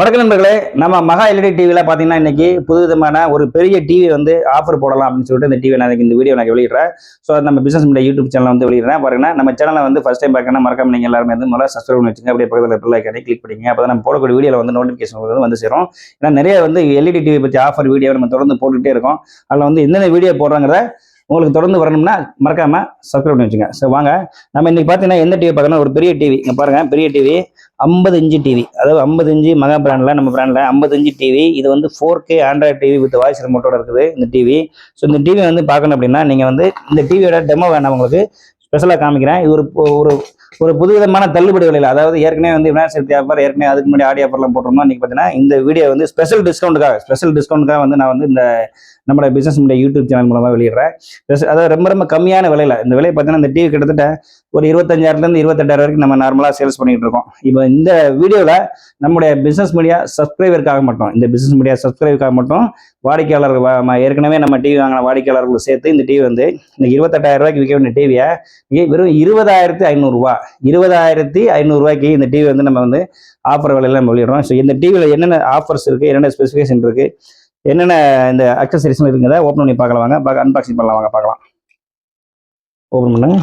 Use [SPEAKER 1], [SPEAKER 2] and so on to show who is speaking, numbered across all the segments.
[SPEAKER 1] வணக்கம் நண்பர்களே நம்ம மகா எல்இடி டிவியில் பார்த்தீங்கன்னா இன்னைக்கு புதுவிதமான ஒரு பெரிய டிவி வந்து ஆஃபர் போடலாம் அப்படின்னு சொல்லிட்டு இந்த டிவி நான் இந்த வீடியோ நான் வெளியிடுறேன். ஸோ நம்ம பிசினஸ் மீடியா யூடியூப் சேனல் வந்து வெளியிடுறேன். பாருங்கன்னா நம்ம சேனலை வந்து ஃபஸ்ட் டைம் பார்க்கணும் மறக்காம நீங்கள் எல்லாருமே வந்து முதல்ல சப்ஸ்கிரைப் பண்ணி வச்சுங்க அப்படியே பக்கத்தில் பிள்ளை ஐக்கானே கிளிக் பண்ணிங்க அப்போ நம்ம போடக்கூடிய வீடியோவில் வந்து நோட்டிஃபிகேஷன் வந்து வந்து சேரும். ஏன்னா நிறைய வந்து எல்இடி டிவி பற்றி ஆஃபர் வீடியோ நம்ம தொடர்ந்து போட்டுகிட்டே இருக்கோம். அதில் வந்து என்னென்ன வீடியோ போடுறாங்கிறத உங்களுக்கு தொடர்ந்து வரணும்னா மறக்காம சப்ஸ்கிரைப் பண்ணி வச்சுங்க. ஸோ வாங்க. நம்ம இன்னைக்கு பார்த்தீங்கன்னா எந்த டிவி பார்க்கணும் ஒரு பெரிய டிவி இங்கே பாருங்க பெரிய டிவி ஐம்பது இன்ச்சு டிவி அதாவது ஐம்பது இன்ச்சு மகா பிராண்டில் நம்ம பிராண்டில் ஐம்பது இன்ச்சு டிவி இது வந்து four K Android TV with voice ரிமோட்டோட இருக்குது இந்த டிவி ஸோ இந்த டிவி வந்து பார்க்கணும் அப்படின்னா நீங்கள் வந்து இந்த டிவியோட டெமோ வேணாம் உங்களுக்கு ஸ்பெஷலாக காமிக்கிறேன். இது ஒரு ஒரு ஒரு புதுவிதமான தள்ளுபடி விலையில் அதாவது ஏற்கனவே வந்து விநாயகர் சதுர்த்தி ஆஃபர் ஏற்கனவே அதுக்கு முன்னாடி ஆடியோ ஆஃபர்லாம் போட்டிருந்தோம். இன்னைக்கு பார்த்தீங்கன்னா இந்த வீடியோ வந்து ஸ்பெஷல் டிஸ்கவுண்ட்டுக்காக ஸ்பெஷல் டிஸ்கவுண்ட்டுக்காக வந்து நான் வந்து இந்த நம்மளோட பிசினஸ் மீடியா யூடியூப் சேனல் மூலமாக வெளியிடுறேன். அதாவது ரொம்ப ரொம்ப கம்மியான விலையில் இந்த விலை பார்த்தீங்கன்னா இந்த டிவி கிட்டத்தட்ட ஒரு இருபத்தஞ்சாயிரத்துலேருந்து இருபத்தெட்டாயிரம் வரைக்கும் நம்ம நார்மலாக சேல்ஸ் பண்ணிட்டு இருக்கோம். இப்போ இந்த வீடியோவில் நம்முடைய பிசினஸ் மீடியா சப்ஸ்கிரைபருக்காக மட்டும் இந்த பிசினஸ் மீடியா சப்ஸ்கிரைபருக்காக மட்டும் வாடிக்கையாளர்கள் ஏற்கனவே நம்ம டிவி வாங்கின வாடிக்கையாளர்கள் சேர்த்து இந்த டிவி வந்து இந்த இருபத்தெட்டாயிரம் ரூபாய்க்கு விற்க வேண்டிய டிவியை வெறும் இருபதாயிரத்தி ஐநூறுரூவா இருபதாயிரத்தி ஐநூறுரூவாய்க்கு இந்த டிவி வந்து நம்ம வந்து ஆஃபர் விலையில நம்ம வெளியிடுறோம். ஸோ இந்த டிவியில் என்னென்ன ஆஃபர்ஸ் இருக்குது என்னென்ன ஸ்பெசிஃபிகேஷன் இருக்குது என்னென்ன இந்த அக்சசரிஸ்லாம் இருக்குங்கிறத ஓப்பன் பண்ணி பார்க்கலாம் வாங்க. பார்க்க அன்பாக்சிங் பண்ணலாம் வாங்க பார்க்கலாம். ஓப்பன் பண்ணுங்க.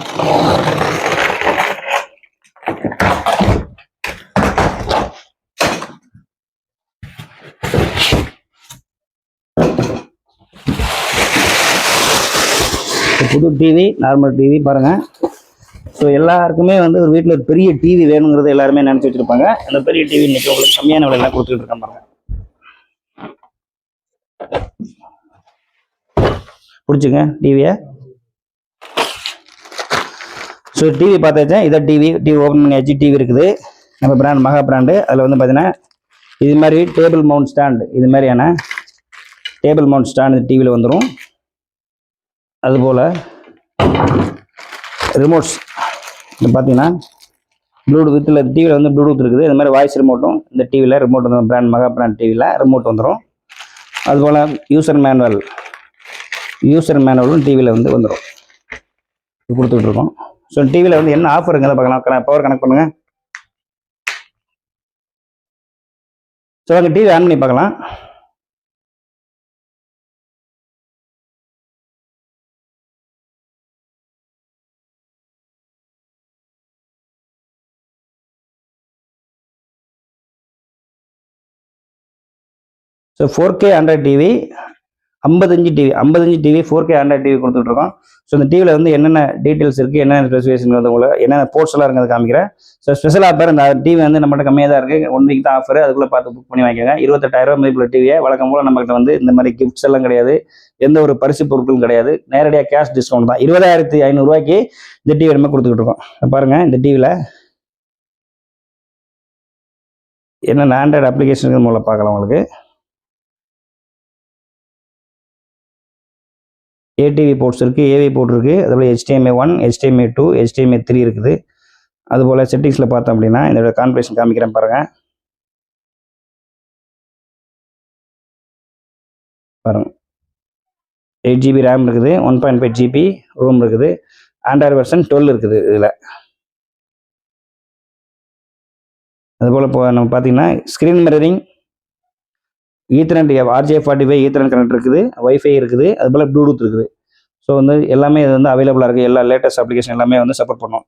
[SPEAKER 1] புது டிவி நார்மல் டிவி பாருங்கள் ஸோ எல்லாருக்குமே வந்து ஒரு வீட்டில் ஒரு பெரிய டிவி வேணுங்கிறது எல்லாருமே நினச்சி வச்சிருப்பாங்க. அந்த பெரிய டிவி இன்றைக்கி உங்களுக்கு கம்மியான விலையெல்லாம் கொடுத்துட்டு இருக்கேன் பாருங்கள் பிடிச்சிங்க டிவியை. ஸோ டிவி பார்த்தாச்சா? இதான் டிவி டிவி ஓப்பன் பண்ணியாச்சு டிவி இருக்குது. நம்ம பிராண்ட் மகா பிராண்டு அதில் வந்து பார்த்தீங்கன்னா இது மாதிரி டேபிள் மவுண்ட் ஸ்டாண்டு இது மாதிரியான டேபிள் மவுண்ட் ஸ்டாண்டு டிவியில் வந்துடும் அதுபோல் ரிமோட்ஸ் இது பார்த்தீங்கன்னா ப்ளூடூத் டிவியில் வந்து ப்ளூடூத் இருக்குது. இது மாதிரி வாய்ஸ் ரிமோட்டும் இந்த டிவியில் ரிமோட் வந்து பிராண்ட் மகா பிராண்ட் டிவியில் ரிமோட் வந்துடும் அதுபோல் யூசர் மேனுவல் யூசர் மேனுவலும் டிவியில் வந்து வந்துடும் இது கொடுத்துட்டு இருக்கோம் ஸோ டிவியில் வந்து என்ன ஆஃபருங்கிறத பார்க்கலாம். பவர் கனெக்ட் பண்ணுங்கள் ஸோ அங்கே டிவி ஆன் பண்ணி பார்க்கலாம். So four K Android TV ஐம்பது டிவி ஐம்பது TV four K Android TV கொடுத்துட்ருக்கோம். ஸோ இந்த டிவியில் வந்து என்னென்ன டீட்டெயில்ஸ் இருக்குது என்னென்ன ஸ்பெசிஃபிகேஷன் வந்து உங்களுக்கு என்னென்ன போர்ட்ஸ் எல்லாம் இருக்கிறது காமிக்கிறேன். ஸோ ஸ்பெஷல் ஆஃபர் இந்த டிவி வந்து நம்மகிட்ட கம்மியாக தான் இருக்குது ஒன் வீக் தான் ஆஃபர் அதுக்குள்ளே பார்த்து புக் பண்ணி வாங்கிக்கோங்க. இருபத்தெட்டாயிரம் மதிப்புள்ள டிவியை வழக்கம் போல் நம்மகிட்ட வந்து இந்த மாதிரி கிஃப்ட்ஸ் எல்லாம் கிடையாது. எந்த ஒரு பரிசு பொருட்களும் கிடையாது. நேரடியாக கேஷ் டிஸ்கவுண்ட் தான். இருபதாயிரத்தி ஐநூறுரூவாய்க்கு இந்த டிவி நம்ம கொடுத்துக்கிட்டு இருக்கோம். பாருங்கள் இந்த டிவியில் என்னென்ன ஆண்ட்ராய்டு அப்ளிகேஷன் மூலம் பார்க்கலாம் உங்களுக்கு. ஏடிவி போர்ட்ஸ் இருக்குது ஏவி போர்ட் இருக்குது அதுபோல் HDMI one HDMI two HDMI three இருக்குது. அதுபோல் செட்டிங்ஸில் பார்த்தோம் அப்படின்னா இதோட கான்ஃபிகரேஷன் காமிக்கிறேன் பாருங்கள் பாருங்க. எயிட் ஜிபி ரேம் இருக்குது one point five GB ROM இருக்குது ஆண்ட்ராய்டு வெர்ஷன் டுவெல் இருக்குது இதில். அதுபோல் இப்போ நம்ம பார்த்தீங்கன்னா screen mirroring ethernet RJ forty five ethernet connect இருக்குது ஒய்ஃபை இருக்குது அது போல் ப்ளூடூத் இருக்குது. ஸோ வந்து எல்லாமே இது வந்து அவைலபிளாக இருக்குது எல்லா லேட்டஸ்ட் அப்ளிகேஷன் எல்லாமே வந்து சப்போர்ட் பண்ணும்.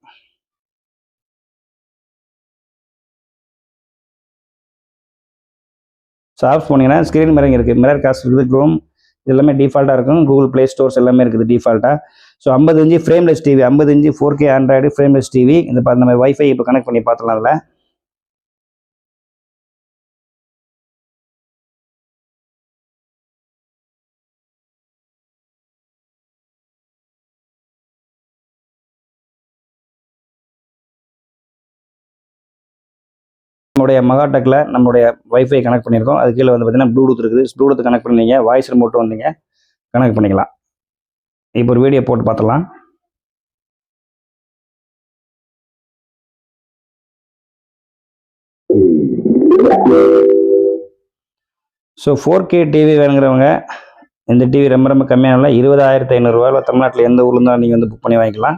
[SPEAKER 1] ஸோ ஆஃப் போனீங்கன்னா ஸ்க்ரீன் மிரரிங் இருக்குது மிரர் காஸ்ட் இருக்குது க்ரோம் எல்லாமே டிஃபால்ட்டாக இருக்கும். கூகுள் ப்ளே ஸ்டோர்ஸ் எல்லாமே இருக்குது டிஃபால்ட்டாக ஸோ ஐம்பது இன்ச்சு ஃப்ரேம்லெஸ் டிவி ஐம்பது inch four K Android frameless TV இந்த பா- நம்ம ஒய்ஃபை இப்போ கனெக்ட் பண்ணி பார்த்துலாம் அதில். நம்மளுடைய மகாடெக்கில் நம்மளுடைய வைஃபை கனெக்ட் பண்ணியிருக்கோம். அது கீழே வந்து பார்த்தீங்கன்னா ப்ளூடூத் இருக்குது. ப்ளூடூத் கனெக்ட் பண்ணீங்க வாய்ஸ் ரிமோட் வந்தீங்க. கனெக்ட் பண்ணிக்கலாம். இப்போ ஒரு வீடியோ போட்டு பார்த்துடலாம். ஸோ ஃபோர் கே டிவி வேணுங்கிறவங்க இந்த டிவி ரொம்ப ரொம்ப கம்மியான இருபதாயிரத்து ஐநூறுரூவா தமிழ்நாட்டில் எந்த ஊர்லேருந்தாலும் நீங்கள் வந்து புக் பண்ணி வாங்கிக்கலாம்.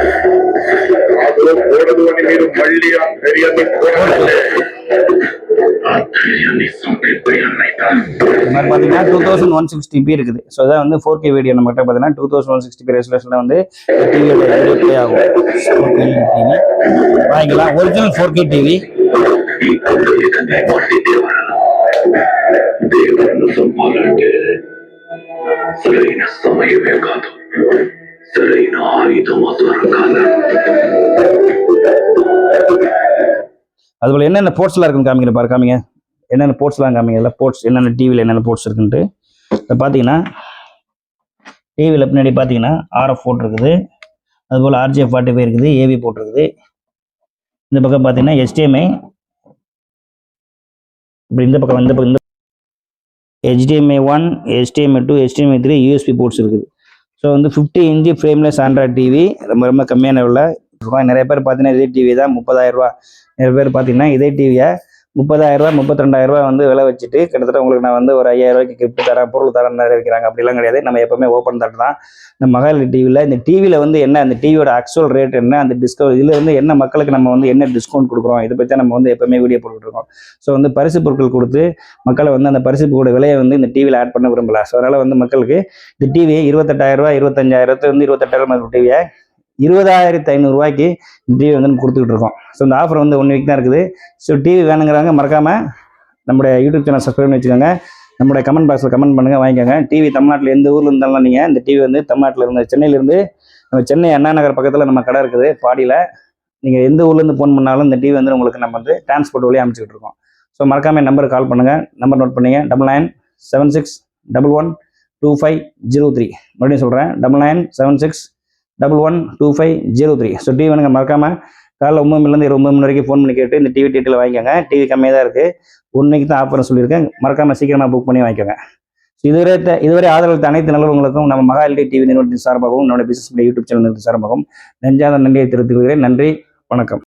[SPEAKER 2] ಓಡುವವನ
[SPEAKER 1] ನೀನು ಮಳ್ಳಿಯ பார்த்தீங்கன்னா டூ தௌசண்ட் ஒன் சிக்ஸ்டி இருக்குது. ஸோ அதான் வந்து ஃபோர் கே வீடியோ நம்ம பார்த்தீங்கன்னா two thousand one sixty p ரெசலேஷனில் வந்து டிவியோட ஆகும். வாங்கிக்கலாம். ஒரிஜினல் ஃபோர் கே டிவி
[SPEAKER 2] సరైన సమయమే కాదు సరైన ఆయుధం దొరకాల
[SPEAKER 1] அதுபோல் என்னென்ன போர்ட்ஸ்லாம் இருக்குன்னு காமிக்கிற பாரு காமிங்க என்னென்ன போர்ட்ஸ்லாம் காமிங்க இல்லை போர்ட்ஸ் என்னென்ன டிவியில் என்னென்ன போர்ட்ஸ் இருக்குன்ட்டு இப்போ பார்த்தீங்கன்னா டிவியில் பின்னாடி பார்த்தீங்கன்னா ஆர்எஃப் போர்ட் இருக்குது அதுபோல் ஆர்ஜிஎஃப் ஃபார்ட்டி ஃபைவ் இருக்குது ஏவி போட்டிருக்குது இந்த பக்கம் பார்த்தீங்கன்னா HDMI இப்படி இந்த பக்கம் இந்த பக்கம் இந்த HDMI one HDMI two HDMI three USB ports இருக்குது ஸோ வந்து fifty inch frameless Android TV ரொம்ப ரொம்ப கம்மியான விலை. நிறைய பேர் பார்த்தீங்கன்னா இதே டிவி தான் முப்பதாயிரம் ரூபா நிறைய பேர் பார்த்தீங்கன்னா இதே டிவியை முப்பதாயிரம் ரூபா முப்பத்தி ரெண்டாயிரம் வந்து விலை வச்சுட்டு கிட்டத்தட்ட உங்களுக்கு நான் வந்து ஒரு ஐயாயிரம் ரூபாய்க்கு கிஃப்ட் தரேன் பொருள் தரேன் நிறைய அப்படிலாம் கிடையாது. நம்ம எப்பவுமே ஓப்பன் தட்டு தான். இந்த மகாலி டிவியில் இந்த டிவியில் வந்து என்ன அந்த டிவியோட ஆக்சுவல் ரேட் என்ன அந்த டிஸ்கவுண்ட் இதில் இருந்து என்ன மக்களுக்கு நம்ம வந்து என்ன டிஸ்கவுண்ட் கொடுக்குறோம் இதை பற்றி நம்ம வந்து எப்பவுமே வீடியோ போட்டுருக்கோம் ஸோ வந்து பரிசு பொருட்கள் கொடுத்து மக்களை வந்து அந்த பரிசு பொருளோட விலையை வந்து இந்த டிவியில் ஆட் பண்ண விரும்பல. ஸோ அதனால் வந்து மக்களுக்கு இந்த டிவி இருபத்தெட்டாயிரம் ரூபா இருபத்தஞ்சாயிரத்து வந்து இருபத்தெட்டாயிரம் டிவியை இருபதாயிரத்து ஐநூறுரூவாய்க்கு டிவி வந்து கொடுத்துக்கிட்டு இருக்கோம். ஸோ இந்த ஆஃபர் வந்து ஒன் வீக் தான் இருக்குது. ஸோ டிவி வேணுங்கிறவங்க மறக்காமல் நம்முடைய யூடியூப் சேனல் சப்ஸ்கிரைப் பண்ணி வச்சுக்கோங்க. நம்மளுடைய கமெண்ட் பாக்ஸில் கமெண்ட் பண்ணுங்கள் வாங்கிக்கோங்க. டிவி தமிழ்நாட்டில் எந்த ஊரில் இருந்தாலும் நீங்கள் இந்த டிவி வந்து தமிழ்நாட்டில் இருந்து சென்னையிலேருந்து நம்ம சென்னை அண்ணா நகர் பக்கத்தில் நம்ம கடை இருக்குது பாடியில். நீங்கள் எந்த ஊர்லேருந்து ஃபோன் பண்ணாலும் இந்த டிவி வந்து உங்களுக்கு நம்ம வந்து டிரான்ஸ்போர்ட் வழியாக அமைச்சிக்கிட்டு இருக்கோம். ஸோ மறக்காமல் நம்பருக்கு கால் பண்ணுங்கள் நம்பர் நோட் பண்ணிங்க. Double nine seven six double one two five zero three மறுபடியும் சொல்கிறேன் double nine seven six double one two five zero three so TV வேணுங்க மறக்காமல் காலைல ஒம்பது மணிலேருந்து இருபது மணி வரைக்கும் ஃபோன் பண்ணி கேட்டு இந்த டிவி டீட்டெயில் வாங்கிக்கோங்க. டிவி கம்மியாக தான் இருக்குது ஒன்றைக்கு தான் ஆஃபர் சொல்லியிருக்கேன். மறக்காமல் சீக்கிரமாக புக் பண்ணி வாங்கிக்கோங்க. ஸோ இதுவரை இதுவரை ஆதரவு அனைத்து நல்லவங்களுக்கும் நம்ம மகா எல்டி டிவி நிறுவனத்தின் சார்பாகவும் நம்மளுடைய பிசினஸ் யூடியூப் சேனல் நிறுவனத்தின் சார்பாகவும் நெஞ்சாத நன்றியை தெரிவித்துக் கொள்கிறேன். நன்றி வணக்கம்.